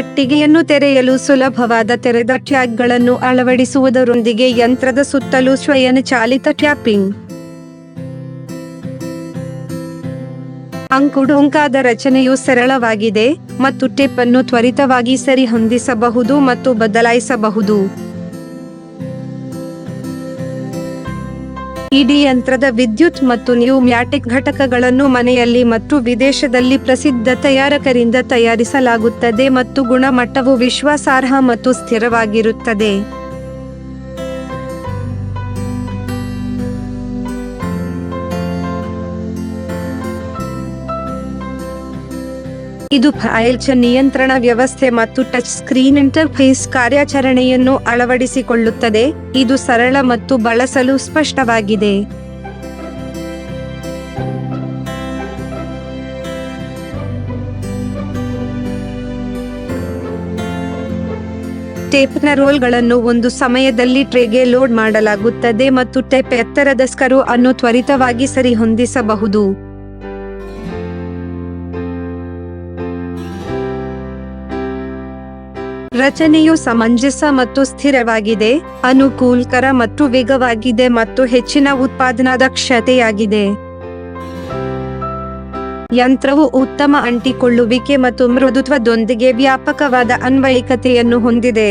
ಪೆಟ್ಟಿಗೆಯನ್ನು ತೆರೆಯಲು ಸುಲಭವಾದ ತೆರೆದ ಟ್ಯಾಗ್ಗಳನ್ನು ಅಳವಡಿಸುವುದರೊಂದಿಗೆ ಯಂತ್ರದ ಸುತ್ತಲೂ ಸ್ವಯಂಚಾಲಿತ ಟ್ಯಾಪಿಂಗ್. ಅಂಕುಡೊಂಕಾದ ರಚನೆಯು ಸರಳವಾಗಿದೆ ಮತ್ತು ಟಿಪ್ ಅನ್ನು ತ್ವರಿತವಾಗಿ ಸರಿಹೊಂದಿಸಬಹುದು ಮತ್ತು ಬದಲಾಯಿಸಬಹುದು. ಇಡೀ ಯಂತ್ರದ ವಿದ್ಯುತ್ ಮತ್ತು ನ್ಯೂಮ್ಯಾಟಿಕ್ ಘಟಕಗಳನ್ನು ಮನೆಯಲ್ಲಿ ಮತ್ತು ವಿದೇಶದಲ್ಲಿ ಪ್ರಸಿದ್ಧ ತಯಾರಕರಿಂದ ತಯಾರಿಸಲಾಗುತ್ತದೆ ಮತ್ತು ಗುಣಮಟ್ಟವು ವಿಶ್ವಾಸಾರ್ಹ ಮತ್ತು ಸ್ಥಿರವಾಗಿರುತ್ತದೆ. ಇದು ಫೈಲ್ಚ ನಿಯಂತ್ರಣ ವ್ಯವಸ್ಥೆ ಮತ್ತು ಟಚ್ ಸ್ಕ್ರೀನ್ ಇಂಟರ್ಫೇಸ್ ಕಾರ್ಯಾಚರಣೆಯನ್ನು ಅಳವಡಿಸಿಕೊಳ್ಳುತ್ತದೆ. ಇದು ಸರಳ ಮತ್ತು ಬಳಸಲು ಸ್ಪಷ್ಟವಾಗಿದೆ. ಟೇಪ್ನ ರೋಲ್ಗಳನ್ನು ಒಂದು ಸಮಯದಲ್ಲಿ ಟ್ರೇಗೆ ಲೋಡ್ ಮಾಡಲಾಗುತ್ತದೆ ಮತ್ತು ಟೇಪ್ ಎತ್ತರದ ಸ್ಕರು ಅನ್ನು ತ್ವರಿತವಾಗಿ ಸರಿಹೊಂದಿಸಬಹುದು. ರಚನೆಯು ಸಮಂಜಸ ಮತ್ತು ಸ್ಥಿರವಾಗಿದೆ, ಅನುಕೂಲಕರ ಮತ್ತು ವೇಗವಾಗಿದೆ ಮತ್ತು ಹೆಚ್ಚಿನ ಉತ್ಪಾದನಾ ದಕ್ಷತೆಯಾಗಿದೆ ಯಂತ್ರವು ಉತ್ತಮ ಅಂಟಿಕೊಳ್ಳುವಿಕೆ ಮತ್ತು ಮೃದುತ್ವದೊಂದಿಗೆ ವ್ಯಾಪಕವಾದ ಅನ್ವಯಿಕತೆಯನ್ನು ಹೊಂದಿದೆ.